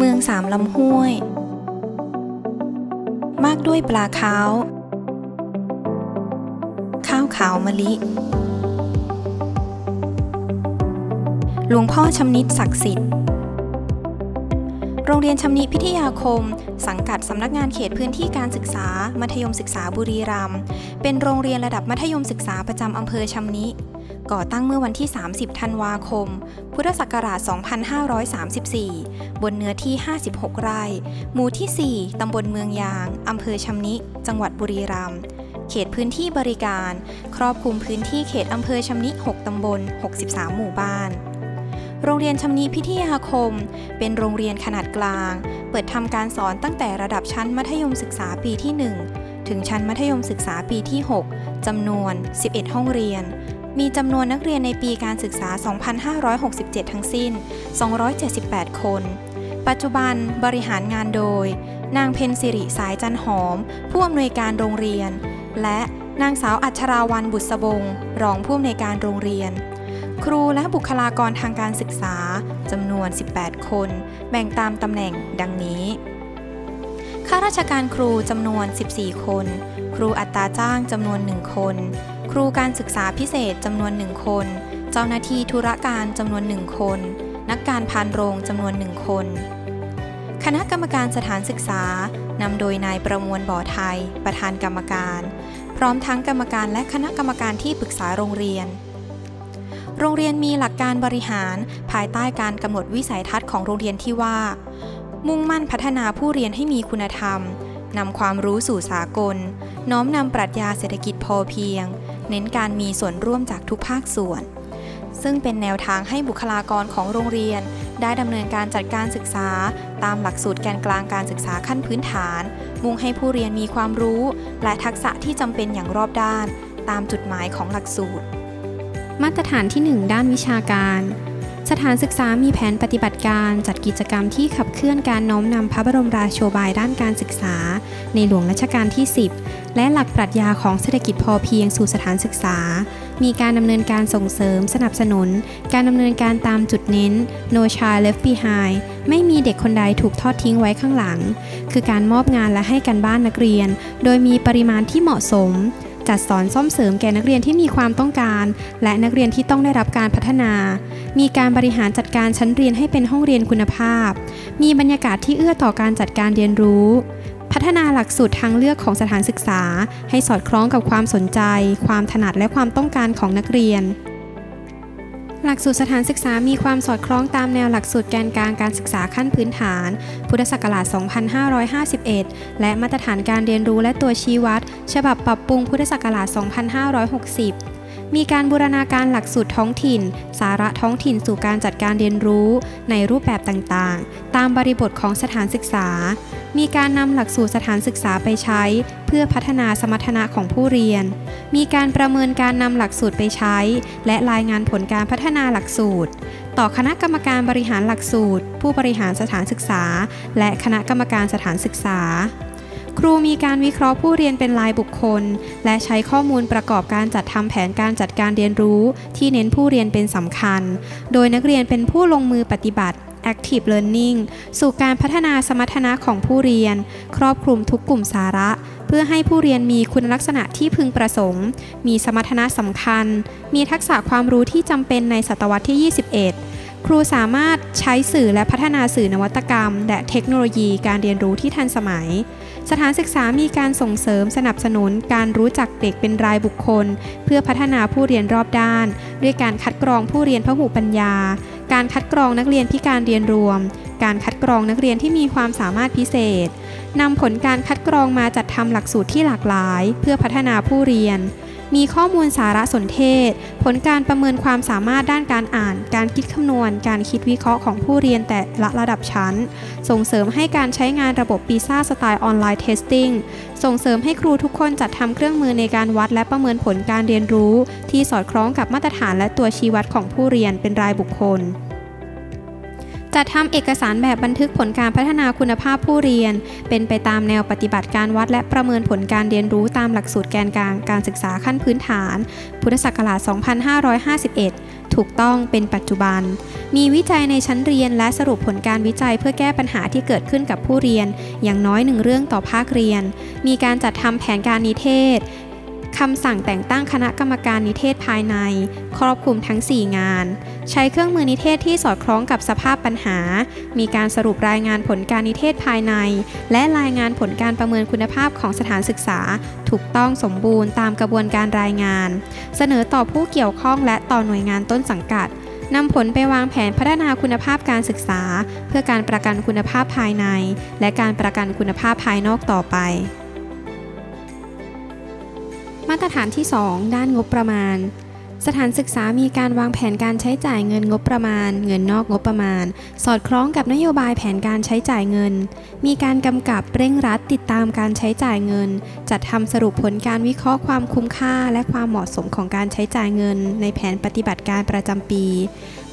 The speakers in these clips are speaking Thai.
เมืองสามลำห้วย มากด้วยปลาขาว ข้าวขาวมะลิ หลวงพ่อชำนิดศักดิ์สิทธิ์ โรงเรียนชำนิพิทยาคม สังกัดสำนักงานเขตพื้นที่การศึกษา มัธยมศึกษาบุรีรัมย์ เป็นโรงเรียนระดับมัธยมศึกษาประจำอำเภอชำนิ ก่อตั้งเมื่อวันที่ 30 ธันวาคม พุทธศักราช 2534 บนเนื้อที่ 56 ไร่ หมู่ที่ 4 ตำบลเมืองยาง อำเภอชำนิ จังหวัดบุรีรัมย์เขตพื้นที่บริการ ครอบคลุมพื้นที่เขตอำเภอชำนิ 6 ตำบล 63 หมู่บ้าน โรงเรียนชำนิพิทยาคม เป็นโรงเรียนขนาดกลาง เปิดทำการสอนตั้งแต่ระดับชั้นมัธยมศึกษาปีที่ 1 ถึงชั้นมัธยมศึกษาปีที่ 6จำนวน 11 ห้องเรียน มีจำนวนนักเรียนในปีการศึกษา 2567 ทั้งสิ้น 278 คน ปัจจุบันบริหารงานโดย นางเพนสิริสายจันหอม ผู้อำนวยการโรงเรียน และนางสาวอัชราวันบุษบง รองผู้อำนวยการโรงเรียน ครูและบุคลากรทางการศึกษาจำนวน 18 คน แบ่งตามตำแหน่งดังนี้ข้าราชการครูจำนวน 14 คน ครูอัตราจ้างจำนวน 1 คน ครูการศึกษาพิเศษจำนวน1คน เจ้าหน้าที่ธุรการจำนวน1คน นักการพานโรงจำนวน1คน คณะกรรมการสถานศึกษานำโดยนายประมวลบ่อไทย ประธานกรรมการ พร้อมทั้งกรรมการและคณะกรรมการที่ปรึกษาโรงเรียน โรงเรียนมีหลักการบริหาร ภายใต้การกำหนดวิสัยทัศน์ของโรงเรียนที่ว่า มุ่งมั่นพัฒนาผู้เรียนให้มีคุณธรรมนำความรู้สู่สากล น้อมนำปรัชญาเศรษฐกิจพอเพียง เน้นการมีส่วนร่วมจากทุกภาคส่วน ซึ่งเป็นแนวทางให้บุคลากรของโรงเรียน ได้ดำเนินการจัดการศึกษา ตามหลักสูตรแกนกลางการศึกษาขั้นพื้นฐาน มุ่งให้ผู้เรียนมีความรู้ และทักษะที่จำเป็นอย่างรอบด้าน ตามจุดหมายของหลักสูตร มาตรฐานที่ 1 ด้านวิชาการ สถานศึกษามีแผนปฏิบัติการจัดกิจกรรมที่ขับเคลื่อนการน้อมนำพระบรมราโชบายด้านการศึกษา ในหลวงรัชกาลที่ 10 และหลักปรัชญาของเศรษฐกิจพอเพียงสู่สถานศึกษา มีการดำเนินการส่งเสริมสนับสนุน การดำเนินการตามจุดเน้น no child left behind ไม่มีเด็กคนใดถูกทอดทิ้งไว้ข้างหลัง คือการมอบงานและให้กันบ้านนักเรียน โดยมีปริมาณที่เหมาะสม จัดสอนซ่อมเสริมแก่นักเรียนที่มีความต้องการ และนักเรียนที่ต้องได้รับการพัฒนา มีการบริหารจัดการชั้นเรียนให้เป็นห้องเรียนคุณภาพ มีบรรยากาศที่เอื้อต่อการจัดการเรียนรู้ พัฒนาหลักสูตรทางเลือกของสถานศึกษา ให้สอดคล้องกับความสนใจ ความถนัดและความต้องการของนักเรียน หลักสูตรสถานศึกษามีความสอดคล้องตามแนวหลักสูตรแกนกลางการศึกษาขั้นพื้นฐาน พุทธศักราช 2551 และมาตรฐานการเรียนรู้และตัวชี้วัด ฉบับปรับปรุงพุทธศักราช 2560 มีการบูรณาการหลักสูตรท้องถิ่น สาระท้องถิ่นสู่การจัดการเรียนรู้ในรูปแบบต่างๆ ตามบริบทของสถานศึกษา มีการนำหลักสูตรสถานศึกษาไปใช้ เพื่อพัฒนาสมรรถนะของผู้เรียน มีการประเมินการนำหลักสูตรไปใช้ และรายงานผลการพัฒนาหลักสูตร ต่อคณะกรรมการบริหารหลักสูตร ผู้บริหารสถานศึกษา และคณะกรรมการสถานศึกษา ครูมีการวิเคราะห์ผู้เรียนเป็นรายบุคคล และใช้ข้อมูลประกอบการจัดทำแผนการจัดการเรียนรู้ ที่เน้นผู้เรียนเป็นสำคัญ โดยนักเรียนเป็นผู้ลงมือปฏิบัติ Active Learning สู่การพัฒนาสมรรถนะของผู้เรียน ครอบคลุมทุกกลุ่มสาระ เพื่อให้ผู้เรียนมีคุณลักษณะที่พึงประสงค์ มีสมรรถนะสำคัญ มีทักษะความรู้ที่จำเป็นในศตวรรษที่ 21ครูสามารถใช้สื่อและพัฒนาสื่อนวัตกรรม และเทคโนโลยีการเรียนรู้ที่ทันสมัย สถานศึกษามีการส่งเสริมสนับสนุนการรู้จักเด็กเป็นรายบุคคล เพื่อพัฒนาผู้เรียนรอบด้าน ด้วยการคัดกรองผู้เรียนพหุปัญญา การคัดกรองนักเรียนพิการเรียนรวม การคัดกรองนักเรียนที่มีความสามารถพิเศษนำผลการคัดกรองมาจัดทำหลักสูตรที่หลากหลาย เพื่อพัฒนาผู้เรียน มีข้อมูลสารสนเทศ ผลการประเมินความสามารถด้านการอ่าน การคิดคำนวณ การคิดวิเคราะห์ของผู้เรียนแต่ละระดับชั้น ส่งเสริมให้การใช้งานระบบปีซ่าสไตล์ออนไลน์เทสติ้ง ส่งเสริมให้ครูทุกคนจัดทำเครื่องมือในการวัดและประเมินผลการเรียนรู้ ที่สอดคล้องกับมาตรฐานและตัวชี้วัดของผู้เรียนเป็นรายบุคคล จัดทำเอกสารแบบบันทึกผลการพัฒนาคุณภาพผู้เรียน เป็นไปตามแนวปฏิบัติการวัดและประเมินผลการเรียนรู้ตามหลักสูตรแกนกลางการศึกษาขั้นพื้นฐาน พุทธศักราช 2551 ถูกต้องเป็นปัจจุบัน มีวิจัยในชั้นเรียนและสรุปผลการวิจัยเพื่อแก้ปัญหาที่เกิดขึ้นกับผู้เรียน อย่างน้อยหนึ่งเรื่องต่อภาคเรียน มีการจัดทำแผนการนิเทศ คำสั่งแต่งตั้งคณะกรรมการนิเทศภายใน ครอบคลุมทั้ง 4 งาน ใช้เครื่องมือนิเทศที่สอดคล้องกับสภาพปัญหา มีการสรุปรายงานผลการนิเทศภายใน และรายงานผลการประเมินคุณภาพของสถานศึกษา ถูกต้องสมบูรณ์ตามกระบวนการรายงาน เสนอต่อผู้เกี่ยวข้องและต่อหน่วยงานต้นสังกัดนำผลไปวางแผนพัฒนาคุณภาพการศึกษา เพื่อการประกันคุณภาพภายใน และการประกันคุณภาพภายนอกต่อไป มาตรฐานที่ 2 ด้านงบประมาณ สถานศึกษามีการวางแผนการใช้จ่ายเงินงบประมาณ เงินนอกงบประมาณ สอดคล้องกับนโยบายแผนการใช้จ่ายเงิน มีการกำกับเร่งรัดติดตามการใช้จ่ายเงิน จัดทำสรุปผลการวิเคราะห์ความคุ้มค่า และความเหมาะสมของการใช้จ่ายเงิน ในแผนปฏิบัติการประจำปี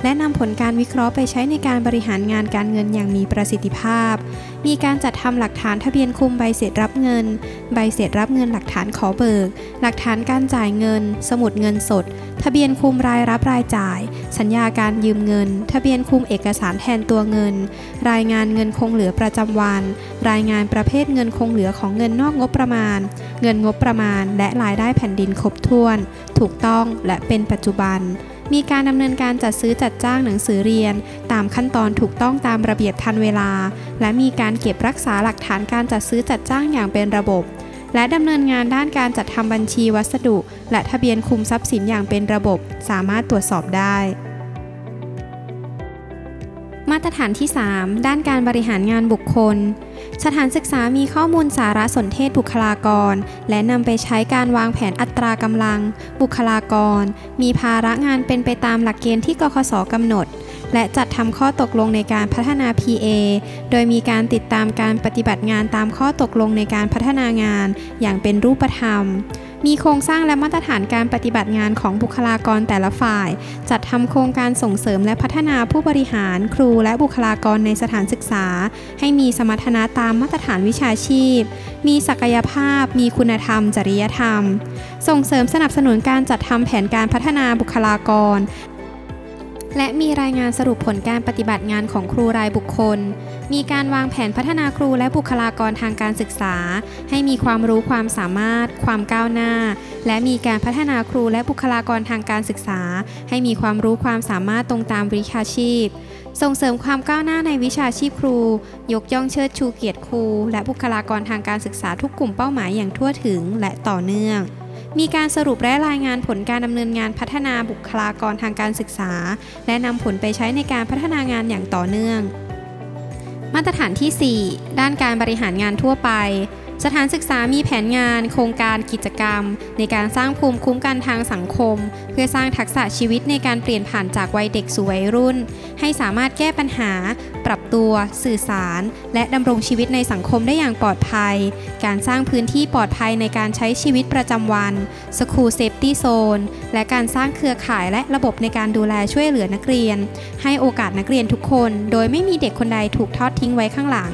และนำผลการวิเคราะห์ไปใช้ในการบริหารงานการเงินอย่างมีประสิทธิภาพ มีการจัดทำหลักฐานทะเบียนคุมใบเสร็จรับเงิน ใบเสร็จรับเงินหลักฐานขอเบิก หลักฐานการจ่ายเงิน สมุดเงินสด ทะเบียนคุมรายรับรายจ่าย สัญญาการยืมเงิน ทะเบียนคุมเอกสารแทนตัวเงิน รายงานเงินคงเหลือประจำวัน รายงานประเภทเงินคงเหลือของเงินนอกงบประมาณ เงินงบประมาณ และรายได้แผ่นดินครบถ้วน ถูกต้องและเป็นปัจจุบัน มีการดำเนินการจัดซื้อจัดจ้างหนังสือเรียน ตามขั้นตอนถูกต้องตามระเบียบทันเวลา และมีการเก็บรักษาหลักฐานการจัดซื้อจัดจ้างอย่างเป็นระบบ และดำเนินงานด้านการจัดทำบัญชีวัสดุ และทะเบียนคุมทรัพย์สินอย่างเป็นระบบ สามารถตรวจสอบได้ ตรฐานที่ 3 ด้านการบริหารงานบุคคล สถานศึกษามีข้อมูลสารสนเทศบุคลากร และนำไปใช้การวางแผนอัตรากำลัง บุคลากร มีภาระงานเป็นไปตามหลักเกณฑ์ที่กคสกำหนด และจัดทำข้อตกลงในการพัฒนา PA โดยมีการติดตามการปฏิบัติงานตามข้อตกลงในการพัฒนางานอย่างเป็นรูปธรรม มีโครงสร้างและมาตรฐานการปฏิบัติงานของบุคลากรแต่ละฝ่าย จัดทำโครงการส่งเสริมและพัฒนาผู้บริหาร ครูและบุคลากรในสถานศึกษา ให้มีสมรรถนะตามมาตรฐานวิชาชีพ มีศักยภาพ มีคุณธรรม จริยธรรม ส่งเสริมสนับสนุนการจัดทำแผนการพัฒนาบุคลากร และมีรายงานสรุปผลการปฏิบัติงานของครูรายบุคคล มีการวางแผนพัฒนาครูและบุคลากรทางการศึกษา ให้มีความรู้ความสามารถ ความก้าวหน้า และมีการพัฒนาครูและบุคลากรทางการศึกษา ให้มีความรู้ความสามารถตรงตามวิชาชีพ ส่งเสริมความก้าวหน้าในวิชาชีพครู ยกย่องเชิดชูเกียรติครู และบุคลากรทางการศึกษาทุกกลุ่มเป้าหมายอย่างทั่วถึงและต่อเนื่องมีการสรุปและรายงานผลการดำเนินงานพัฒนาบุคลากรทางการศึกษา และนำผลไปใช้ในการพัฒนางานอย่างต่อเนื่อง มาตรฐานที่ 4 ด้านการบริหารงานทั่วไป สถานศึกษามีแผนงาน โครงการกิจกรรม ในการสร้างภูมิคุ้มกันทางสังคม เพื่อสร้างทักษะชีวิตในการเปลี่ยนผ่านจากวัยเด็กสู่วัยรุ่น ให้สามารถแก้ปัญหา ปรับตัว สื่อสาร และดำรงชีวิตในสังคมได้อย่างปลอดภัย การสร้างพื้นที่ปลอดภัยในการใช้ชีวิตประจำวัน School Safety Zone และการสร้างเครือข่ายและระบบในการดูแลช่วยเหลือนักเรียน ให้โอกาสนักเรียนทุกคน โดยไม่มีเด็กคนใดถูกทอดทิ้งไว้ข้างหลัง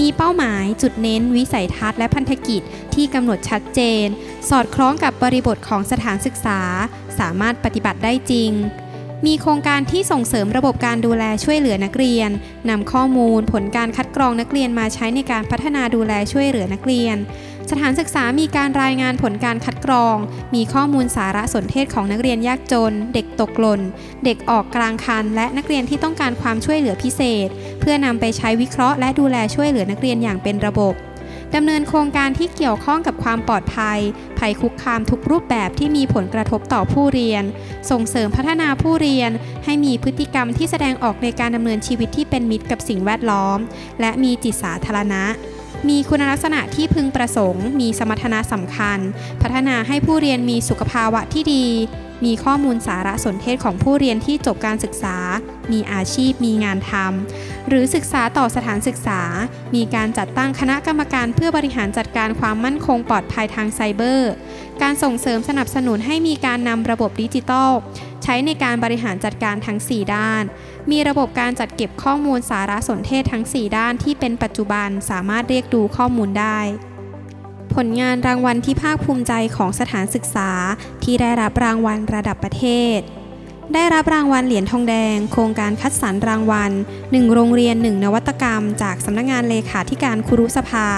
มีเป้าหมายจุดเน้น วิสัยทัศน์และพันธกิจที่กำหนดชัดเจน สอดคล้องกับบริบทของสถานศึกษา สามารถปฏิบัติได้จริง มีโครงการที่ส่งเสริมระบบการดูแลช่วยเหลือนักเรียนนำข้อมูลผลการคัดกรองนักเรียนมาใช้ในการพัฒนาดูแลช่วยเหลือนักเรียน สถานศึกษามีการรายงานผลการคัดกรอง มีข้อมูลสารสนเทศของนักเรียนยากจน เด็กตกหล่น เด็กออกกลางคัน และนักเรียนที่ต้องการความช่วยเหลือพิเศษ เพื่อนำไปใช้วิเคราะห์และดูแลช่วยเหลือนักเรียนอย่างเป็นระบบ ดำเนินโครงการที่เกี่ยวข้องกับความปลอดภัย ภัยคุกคามทุกรูปแบบที่มีผลกระทบต่อผู้เรียน ส่งเสริมพัฒนาผู้เรียน ให้มีพฤติกรรมที่แสดงออกในการดำเนินชีวิตที่เป็นมิตรกับสิ่งแวดล้อม และมีจิตสาธารณะมีคุณลักษณะที่พึงประสงค์ มีสมรรถนะสำคัญ พัฒนาให้ผู้เรียนมีสุขภาวะที่ดี มีข้อมูลสารสนเทศของผู้เรียนที่จบการศึกษา มีอาชีพมีงานทำหรือศึกษาต่อสถานศึกษา มีการจัดตั้งคณะกรรมการเพื่อบริหารจัดการความมั่นคงปลอดภัยทางไซเบอร์ การส่งเสริมสนับสนุนให้มีการนำระบบดิจิทัล ใช้ในการบริหารจัดการทั้ง 4 ด้าน มีระบบการจัดเก็บข้อมูลสารสนเทศทั้ง 4 ด้านที่เป็นปัจจุบันสามารถเรียกดูข้อมูลได้ผลงานรางวัลที่ภาคภูมิใจของสถานศึกษาที่ได้รับรางวัลระดับประเทศ ได้รับรางวัลเหรียญทองแดง โครงการคัดสรรรางวัล 1 โรงเรียน 1 นวัตกรรม จากสำนักงานเลขาธิการครุสภา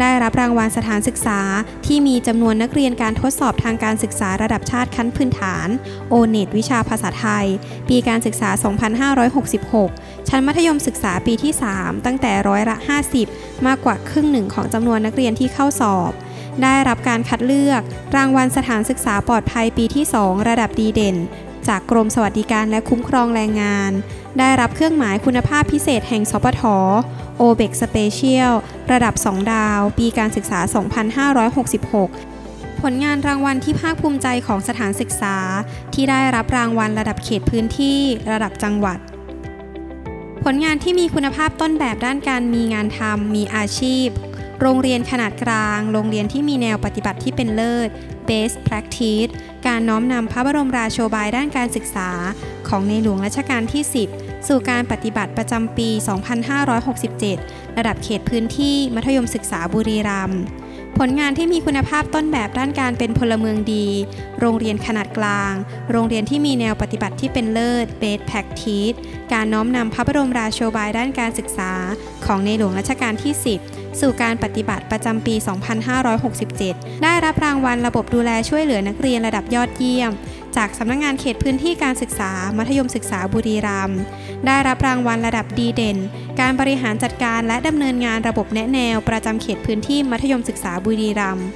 ได้รับรางวัลสถานศึกษา ที่มีจำนวนนักเรียนการทดสอบทางการศึกษาระดับชาติขั้นพื้นฐาน โอเน็ตวิชาภาษาไทย ปีการศึกษา 2566 ชั้นมัธยมศึกษาปีที่ 3 ตั้งแต่ร้อยละ 50 มากกว่าครึ่งหนึ่งของจำนวนนักเรียนที่เข้าสอบได้รับการคัดเลือก รางวัลสถานศึกษาปลอดภัยปีที่ 2 ระดับดีเด่น จากกรมสวัสดิการและคุ้มครองแรงงาน ได้รับเครื่องหมายคุณภาพพิเศษแห่งสปทโอเบกสเปเชียลระดับ 2 ดาว ปีการศึกษา 2566 ผลงานรางวัลที่ภาคภูมิใจของสถานศึกษา ที่ได้รับรางวัลระดับเขตพื้นที่ ระดับจังหวัด ผลงานที่มีคุณภาพต้นแบบด้านการมีงานทำมีอาชีพ โรงเรียนขนาดกลาง โรงเรียนที่มีแนวปฏิบัติที่เป็นเลิศ Best Practice การน้อมนำพระบรมราโชบายด้านการศึกษา ของในหลวงรัชกาลที่ 10 สู่การปฏิบัติประจำปี 2567 ระดับเขตพื้นที่มัธยมศึกษาบุรีรัมย์ผลงานที่มีคุณภาพต้นแบบด้านการเป็นพลเมืองดี โรงเรียนขนาดกลาง โรงเรียนที่มีแนวปฏิบัติที่เป็นเลิศ Best Practice การน้อมนำพระบรมราโชบายด้านการศึกษา ของในหลวงรัชกาลที่ 10 สู่การปฏิบัติประจำปี 2567 ได้รับรางวัลระบบดูแลช่วยเหลือนักเรียนระดับยอดเยี่ยม จากสำนักงานเขตพื้นที่การศึกษา มัธยมศึกษาบุรีรัมย์ ได้รับรางวัลระดับดีเด่น การบริหารจัดการและดำเนินงานระบบแนะแนวประจำเขตพื้นที่มัธยมศึกษาบุรีรัมย์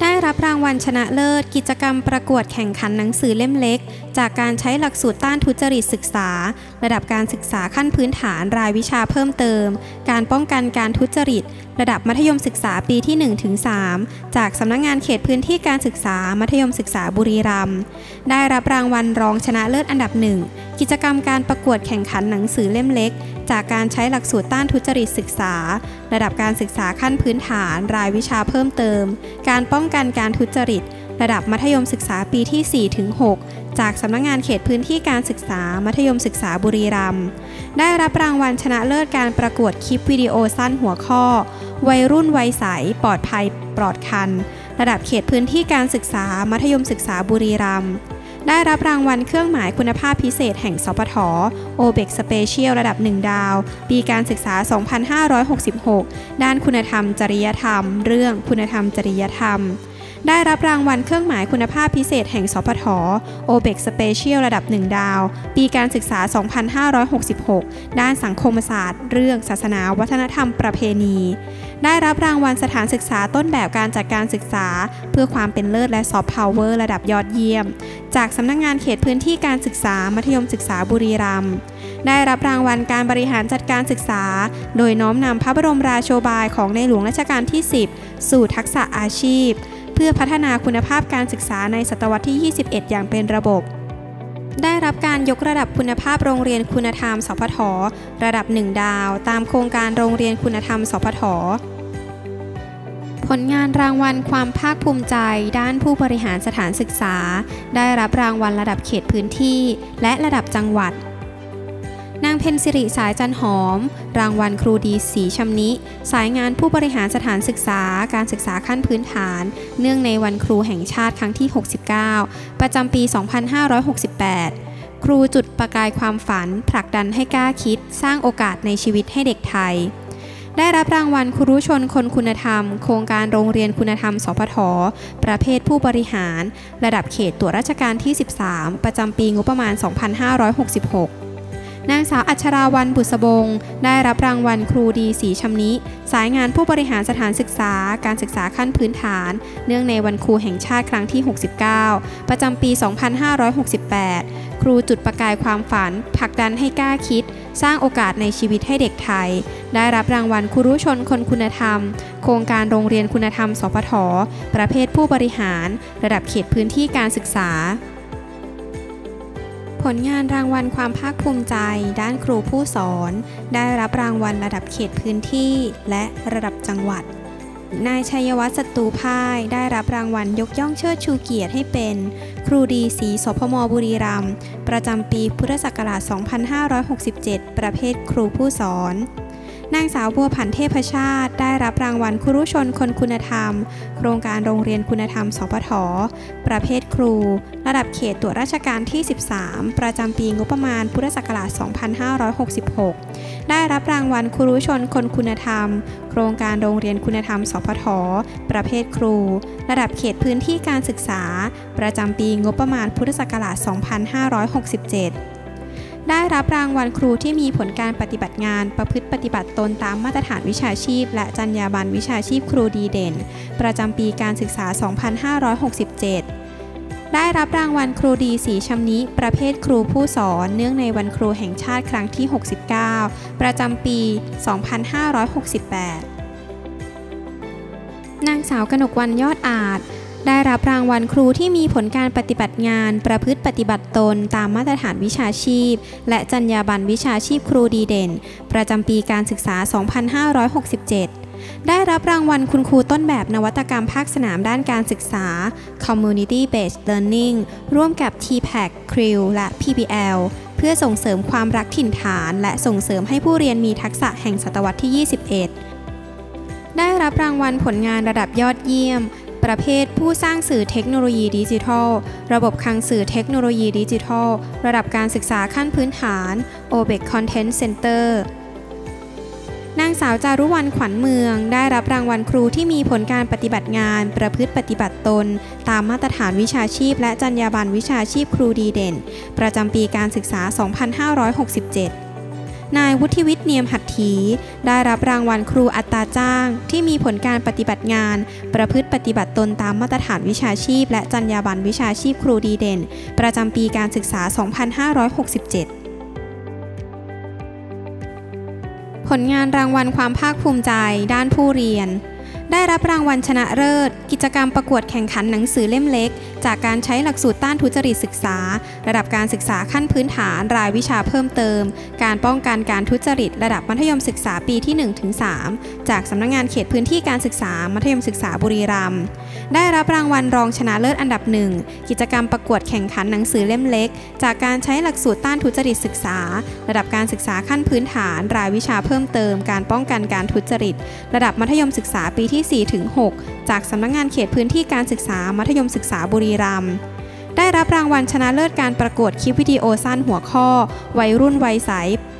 ได้รับรางวัลชนะเลิศ กิจกรรมประกวดแข่งขันหนังสือเล่มเล็ก จากการใช้หลักสูตรต้านทุจริตศึกษา ระดับการศึกษาขั้นพื้นฐานรายวิชาเพิ่มเติม การป้องกันการทุจริต ระดับมัธยมศึกษาปีที่ 1-3 จากสำนักงงานเขตพื้นที่การศึกษามัธยมศึกษาบุรีรัมย์ได้รับรางวัลรองชนะเลิศอันดับหนึ่งกิจกรรมการประกวดแข่งขันหนังสือเล่มเล็ก จากการใช้หลักสูตรต้านทุจริตศึกษา ระดับการศึกษาขั้นพื้นฐานรายวิชาเพิ่มเติม การป้องกันการทุจริต ระดับมัธยมศึกษาปีที่ 4 ถึง 6 จากสำนักงงานเขตพื้นที่การศึกษา มัธยมศึกษาบุรีรัมย์ได้รับรางวัลชนะเลิศการประกวดคลิปวิดีโอสั้นหัวข้อ วัยรุ่นวัยใสปลอดภัยปลอดคัน ระดับเขตพื้นที่การศึกษา มัธยมศึกษาบุรีรัมย์ได้รับรางวัลเครื่องหมายคุณภาพพิเศษแห่งสปทโอเบกสเปเชียลระดับ 1 ดาว ปีการศึกษา 2566 ด้านคุณธรรมจริยธรรม เรื่องคุณธรรมจริยธรรม ได้รับรางวัลเครื่องหมายคุณภาพพิเศษแห่งสปทโอเบกสเปเชียลระดับ 1 ดาว ปีการศึกษา 2566 ด้านสังคมศาสตร์ เรื่องศาสนาวัฒนธรรมประเพณี ได้รับรางวัลสถานศึกษาต้นแบบการจัดการศึกษา เพื่อความเป็นเลิศและซอฟต์พาวเวอร์ระดับยอดเยี่ยม จากสำนักงงานเขตพื้นที่การศึกษามัธยมศึกษาบุรีรัมย์ได้รับรางวัลการบริหารจัดการศึกษา โดยน้อมนำพระบรมราโชบายของในหลวงรัชกาลที่ 10 สู่ทักษะอาชีพ พื่อพัฒนาคุณภาพการศึกษาในศตวรรษที่ 21 อย่างเป็นระบบ ได้รับการยกระดับคุณภาพโรงเรียนคุณธรรม สพท ระดับ 1 ดาว ตามโครงการโรงเรียนคุณธรรม สพท ผลงานรางวัลความภาคภูมิใจ ด้านผู้บริหารสถานศึกษา ได้รับรางวัลระดับเขตพื้นที่ และระดับจังหวัด นางเพนสิริสายจันหอม รางวัลครูดีสีชำนิ สายงานผู้บริหารสถานศึกษา การศึกษาขั้นพื้นฐาน เนื่องในวันครูแห่งชาติครั้งที่ 69 ประจำปี 2568 ครูจุดประกายความฝัน ผลักดันให้กล้าคิด สร้างโอกาสในชีวิตให้เด็กไทย ได้รับรางวัลครูชนคนคุณธรรม โครงการโรงเรียนคุณธรรม สพท ประเภทผู้บริหาร ระดับเขตตัวราชการที่ 13 ประจำปีงบประมาณ 2566 นางสาวอัชราวันบุษบง ได้รับรางวัลครูดีสีชำนิ สายงานผู้บริหารสถานศึกษา การศึกษาขั้นพื้นฐาน เนื่องในวันครูแห่งชาติครั้งที่ 69 ประจำปี 2568 ครูจุดประกายความฝันผลักดันให้กล้าคิด สร้างโอกาสในชีวิตให้เด็กไทย ได้รับรางวัลครูชนคนคุณธรรม โครงการโรงเรียนคุณธรรม สพทประเภทผู้บริหาร ระดับเขตพื้นที่การศึกษา ผลงานรางวัลความภาคภูมิใจ ด้านครูผู้สอน ได้รับรางวัลระดับเขตพื้นที่ และระดับจังหวัด นายชัยวัฒน์ศัตรูพ่ายได้รับรางวัลยกย่องเชิดชูเกียรติให้เป็น ครูดีสีสพมบุรีรัมย์ประจำปีพุทธศักราช 2567 ประเภทครูผู้สอน นางสาวบัวผันเทพชาติ ได้รับรางวัลครุชนคนคุณธรรม โครงการโรงเรียนคุณธรรม สพท ประเภทครู ระดับเขตตรวจราชการที่ 13 ประจำปีงบประมาณพุทธศักราช 2566 ได้รับรางวัลครุชนคนคุณธรรม โครงการโรงเรียนคุณธรรม สพท ประเภทครู ระดับเขตพื้นที่การศึกษา ประจำปีงบประมาณพุทธศักราช 2567 ได้รับรางวัลครูที่มีผลการปฏิบัติงาน ประพฤติปฏิบัติตนตามมาตรฐานวิชาชีพ และจรรยาบรรณวิชาชีพครูดีเด่น ประจำปีการศึกษา 2567 ได้รับรางวัลครูดีสีชำนิ ประเภทครูผู้สอน เนื่องในวันครูแห่งชาติครั้งที่ 69 ประจำปี 2568 นางสาวกนกวันยอดอาจ ได้รับรางวัลครูที่มีผลการปฏิบัติงาน ประพฤติปฏิบัติตนตามมาตรฐานวิชาชีพ และจรรยาบรรณวิชาชีพครูดีเด่น ประจำปีการศึกษา 2567ได้รับรางวัลคุณครูต้นแบบนวัตกรรมภาคสนามด้านการศึกษา Community Based Learning ร่วมกับ TPAC CREW และ PBL เพื่อส่งเสริมความรักถิ่นฐาน และส่งเสริมให้ผู้เรียนมีทักษะแห่งศตวรรษที่ 21 ได้รับรางวัลผลงานระดับยอดเยี่ยม ประเภทผู้สร้างสื่อเทคโนโลยีดิจิทัล ระบบคลังสื่อเทคโนโลยีดิจิทัล ระดับการศึกษาขั้นพื้นฐาน OBEC Content Center นางสาวจารุวรรณขวัญเมือง ได้รับรางวัลครูที่มีผลการปฏิบัติงาน ประพฤติปฏิบัติตน ตามมาตรฐานวิชาชีพ และจรรยาบรรณวิชาชีพครูดีเด่น ประจำปีการศึกษา 2567 นายวุฒิวิทย์เนียมหัตถี ได้รับรางวัลครูอัตราจ้าง ที่มีผลการปฏิบัติงาน ประพฤติปฏิบัติตนตามมาตรฐานวิชาชีพ และจรรยาบรรณวิชาชีพครูดีเด่น ประจำปีการศึกษา 2567ผลงานรางวัลความภาคภูมิใจด้านผู้เรียน ได้รับรางวัลชนะเลิศ กิจกรรมประกวดแข่งขันหนังสือเล่มเล็ก จากการใช้หลักสูตรต้านทุจริตศึกษา ระดับการศึกษาขั้นพื้นฐานรายวิชาเพิ่มเติม การป้องกันการทุจริต ระดับมัธยมศึกษาปีที่ 1-3 จากสำนักงงานเขตพื้นที่การศึกษา มัธยมศึกษาบุรีรัมย์ได้รับรางวัลรองชนะเลิศอันดับหนึ่งกิจกรรมประกวดแข่งขันหนังสือเล่มเล็ก จากการใช้หลักสูตรต้านทุจริตศึกษา ระดับการศึกษาขั้นพื้นฐาน รายวิชาเพิ่มเติม การป้องกันการทุจริต ระดับมัธยมศึกษาปีที่ 4-6 จากสำนักงานเขตพื้นที่การศึกษามัธยมศึกษาบุรีรัมย์ได้รับรางวัลชนะเลิศการประกวดคลิปวิดีโอสั้นหัวข้อ วัยรุ่นวัยใส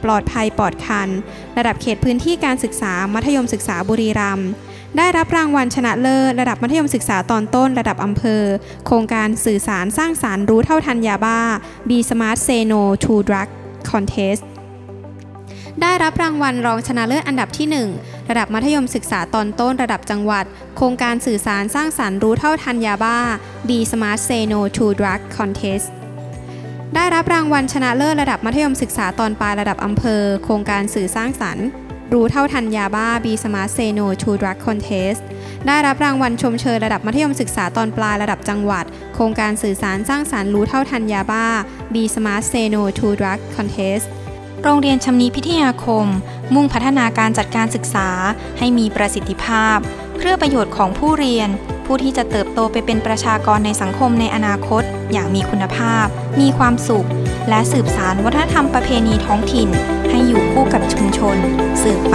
ปลอดภัยปลอดคัน ระดับเขตพื้นที่การศึกษามัธยมศึกษาบุรีรัมย์ได้รับรางวัลชนะเลิศระดับมัธยมศึกษาตอนต้นระดับอำเภอ โครงการสื่อสารสร้างสารรค์รู้เท่าทันยาบ้า B Smart Say No to Drug Contest ได้รับรางวัลรองชนะเลิศอันดับที่ 1 ระดับมัธยมศึกษาตอนต้นระดับจังหวัด โครงการสื่อสารสร้างสารรค์รู้เท่าทันยาบ้า B Smart Say No to Drug Contest ได้รับรางวัลชนะเลิศระดับมัธยมศึกษาตอนปลายระดับอำเภอ โครงการสื่อสร้างสรรค์ รู้เท่าทันยาบ้า B Smart Say No to Drug Contest ได้รับรางวัลชมเชยระดับมัธยมศึกษาตอนปลายระดับจังหวัด โครงการสื่อสารสร้างสารรค์รู้เท่าทันยาบ้า B Smart Say No to Drug Contest โรงเรียนชำนิพิทยาคม มุ่งพัฒนาการจัดการศึกษาให้มีประสิทธิภาพ เพื่อประโยชน์ของผู้เรียน ผู้ที่จะเติบโตไปเป็นประชากรในสังคมในอนาคต อย่างมีคุณภาพ มีความสุข และสืบสารวัฒนธรรมประเพณีท้องถิ่น ให้อยู่คู่กับชุมชน สืบไป